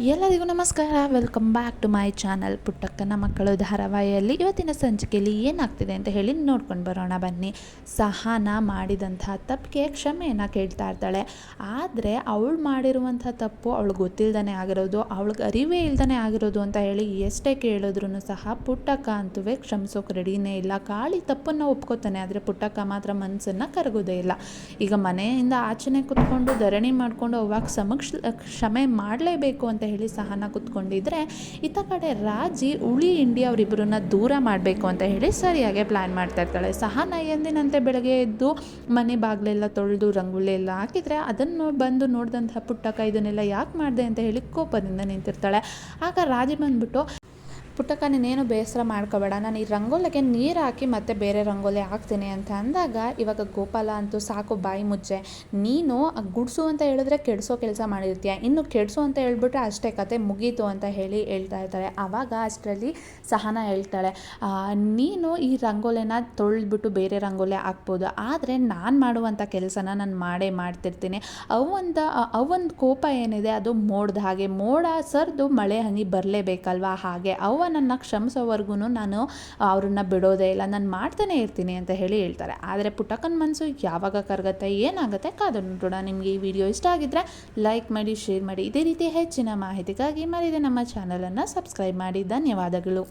ಎಲ್ಲರಿಗೂ ನಮಸ್ಕಾರ. Welcome back to my channel ಪುಟ್ಟಕ್ಕನ ಮಕ್ಕಳು ಧಾರಾವಾಹಿಯಲ್ಲಿ ಇವತ್ತಿನ ಸಂಚಿಕೆಯಲ್ಲಿ ಏನಾಗ್ತಿದೆ ಅಂತ ಹೇಳಿ ನೋಡ್ಕೊಂಡು ಬರೋಣ ಬನ್ನಿ. ಸಹನ ಮಾಡಿದಂಥ ತಪ್ಪಿಗೆ ಕ್ಷಮೆಯನ್ನು ಕೇಳ್ತಾ ಇರ್ತಾಳೆ. ಆದರೆ ಅವಳು ಮಾಡಿರುವಂಥ ತಪ್ಪು ಅವಳು ಗೊತ್ತಿಲ್ಲದೇ ಆಗಿರೋದು, ಅವಳಿಗೆ ಅರಿವೇ ಇಲ್ಲದೇ ಆಗಿರೋದು ಅಂತ ಹೇಳಿ ಎಷ್ಟೇ ಕೇಳಿದ್ರು ಸಹ ಪುಟ್ಟಕ್ಕ ಅಂತೂ ಕ್ಷಮಿಸೋಕೆ ರೆಡಿನೇ ಇಲ್ಲ. ಕಾಳಿ ತಪ್ಪನ್ನು ಒಪ್ಕೋತಾನೆ, ಆದರೆ ಪುಟ್ಟಕ್ಕ ಮಾತ್ರ ಮನಸ್ಸನ್ನು ಕರಗೋದೇ ಇಲ್ಲ. ಈಗ ಮನೆಯಿಂದ ಆಚೆನೆ ಕುತ್ಕೊಂಡು ಧರಣಿ ಮಾಡಿಕೊಂಡು ಅವಾಗ ಸಮಕ್ಷ ಕ್ಷಮೆ ಮಾಡಲೇಬೇಕು ಅಂತ ಹೇಳಿ ಸಹನ ಕುತ್ಕೊಂಡಿದ್ರೆ, ಇತ್ತ ಕಡೆ ರಾಜಿ ಉಳಿ ಇಂಡಿ ಅವರಿಬ್ಬರನ್ನ ದೂರ ಮಾಡಬೇಕು ಅಂತ ಹೇಳಿ ಸರಿಯಾಗಿ ಪ್ಲ್ಯಾನ್ ಮಾಡ್ತಾ ಇರ್ತಾಳೆ. ಸಹನ ಎಂದಿನಂತೆ ಬೆಳಗ್ಗೆ ಎದ್ದು ಮನೆ ಬಾಗಿಲೆಲ್ಲ ತೊಳೆದು ರಂಗೋಲಿ ಎಲ್ಲ ಹಾಕಿದರೆ ಅದನ್ನು ಬಂದು ನೋಡಿದಂತಹ ಪುಟ್ಟಕ್ಕ ಇದನ್ನೆಲ್ಲ ಯಾಕೆ ಮಾಡಿದೆ ಅಂತ ಹೇಳಿ ಕೋಪದಿಂದ ನಿಂತಿರ್ತಾಳೆ. ಆಗ ರಾಜಿ ಬಂದ್ಬಿಟ್ಟು ಪುಟ್ಟಕ್ಕ ನೀನೇನು ಬೇಸರ ಮಾಡ್ಕೋಬೇಡ. ನಾನು ಈ ರಂಗೋಲಿಗೆ ನೀರು ಹಾಕಿ ಮತ್ತೆ ಬೇರೆ ರಂಗೋಲಿ ಹಾಕ್ತೀನಿ ಅಂತ ಅಂದಾಗ ಇವಾಗ ಗೋಪಾಲ ಅಂತೂ ಸಾಕು ಬಾಯಿ ಮುಚ್ಚೆ. ನೀನು ಗುಡಿಸು ಅಂತ ಹೇಳಿದ್ರೆ ಕೆಡಿಸೋ ಕೆಲಸ ಮಾಡಿರ್ತೀಯ. ಇನ್ನು ಕೆಡಿಸು ಅಂತ ಹೇಳ್ಬಿಟ್ರೆ ಅಷ್ಟೇ ಕತೆ ಮುಗೀತು ಅಂತ ಹೇಳಿ ಹೇಳ್ತಾ ಇರ್ತಾರೆ. ಆವಾಗ ಅಷ್ಟರಲ್ಲಿ ಸಹನ ಹೇಳ್ತಾಳೆ. ನೀನು ಈ ರಂಗೋಲಿನ ತೊಳೆದ್ಬಿಟ್ಟು ಬೇರೆ ರಂಗೋಲಿ ಹಾಕ್ಬೋದು. ಆದರೆ ನಾನು ಮಾಡುವಂಥ ಕೆಲಸನ ನಾನು ಮಾಡೇ ಮಾಡ್ತಿರ್ತೀನಿ. ಅವಂತ ಅವೊಂದು ಕೋಪ ಏನಿದೆ ಅದು ಮೋಡದ ಹಾಗೆ. ಮೋಡ ಸರ್ದು ಮಳೆ ಹನಿ ಬರಲೇಬೇಕಲ್ವಾ ಹಾಗೆ. ನನ್ನ ಕ್ಷಮಿಸೋವರೆಗೂ ನಾನು ಅವ್ರನ್ನ ಬಿಡೋದೇ ಇಲ್ಲ, ನಾನು ಮಾಡ್ತಾನೆ ಇರ್ತೀನಿ ಅಂತ ಹೇಳಿ ಹೇಳ್ತಾರೆ. ಆದರೆ ಪುಟಕನ ಮನಸ್ಸು ಯಾವಾಗ ಕರಗತ್ತೆ, ಏನಾಗುತ್ತೆ ಕಾದು ನೋಡೋಣ. ನಿಮಗೆ ಈ ವಿಡಿಯೋ ಇಷ್ಟ ಆಗಿದ್ದರೆ ಲೈಕ್ ಮಾಡಿ, ಶೇರ್ ಮಾಡಿ. ಇದೇ ರೀತಿ ಹೆಚ್ಚಿನ ಮಾಹಿತಿಗಾಗಿ ಮರಿದೆ ನಮ್ಮ ಚಾನಲನ್ನು ಸಬ್ಸ್ಕ್ರೈಬ್ ಮಾಡಿ. ಧನ್ಯವಾದಗಳು.